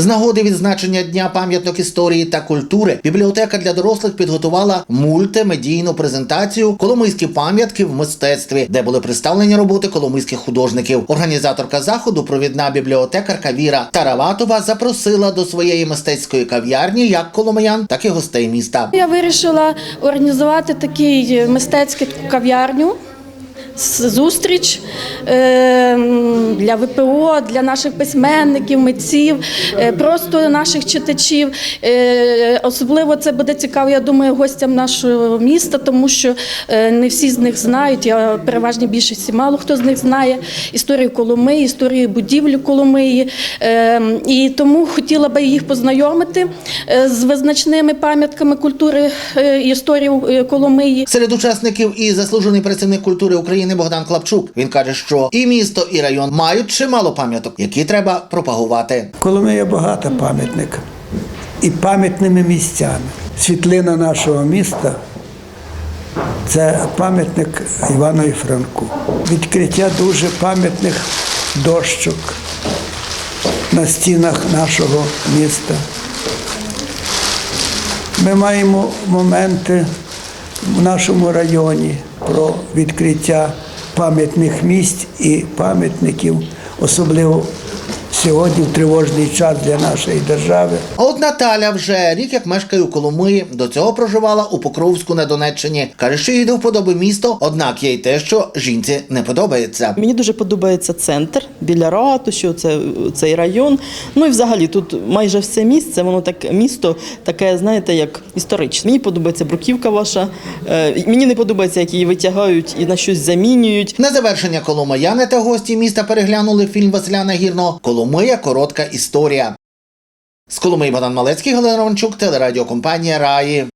З нагоди відзначення дня пам'яток історії та культури бібліотека для дорослих підготувала мультимедійну презентацію Коломийські пам'ятки в мистецтві, де були представлені роботи коломийських художників. Організаторка заходу, провідна бібліотекарка Віра Тараватова, запросила до своєї мистецької кав'ярні як коломиян, так і гостей міста. Я вирішила організувати такий мистецьку кав'ярню. з- Зустріч е, для ВПО, для наших письменників, митців, е, просто наших читачів. Е, Особливо це буде цікаво, я думаю, гостям нашого міста, тому що е, не всі з них знають. Я переважній більшості мало хто з них знає історію Коломиї, історію будівлі Коломиї. І тому хотіла би їх познайомити з визначними пам'ятками культури і історії Коломиї. Серед учасників і заслужений працівник культури України Богдан Клапчук. Він каже, що і місто, і район мають чимало пам'яток, які треба пропагувати. Коломия багата пам'ятник і пам'ятними місцями. Світлина нашого міста це пам'ятник Іванові Франку. Відкриття дуже пам'ятних дощок на стінах нашого міста. Ми маємо моменти в нашому районі про відкриття пам'ятних місць і пам'ятників, особливо сьогодні тривожний час для нашої держави. А от Наталя вже рік як мешкає у Коломиї, до цього проживала у Покровську на Донеччині. Каже, що їй до вподоби місто, однак є й те, що жінці не подобається. Мені дуже подобається центр біля ратуші, це, цей район. Ну і взагалі тут майже все місце, воно так місто таке, знаєте, як історичне. Мені подобається бруківка ваша. Е, мені не подобається, як її витягають і на щось замінюють. На завершення Коломияни та гості міста переглянули фільм Василя Нагірного Коломия коротка історія. З Коломиї Богдан Малецький, Галина Романчук, телерадіокомпанія Раї.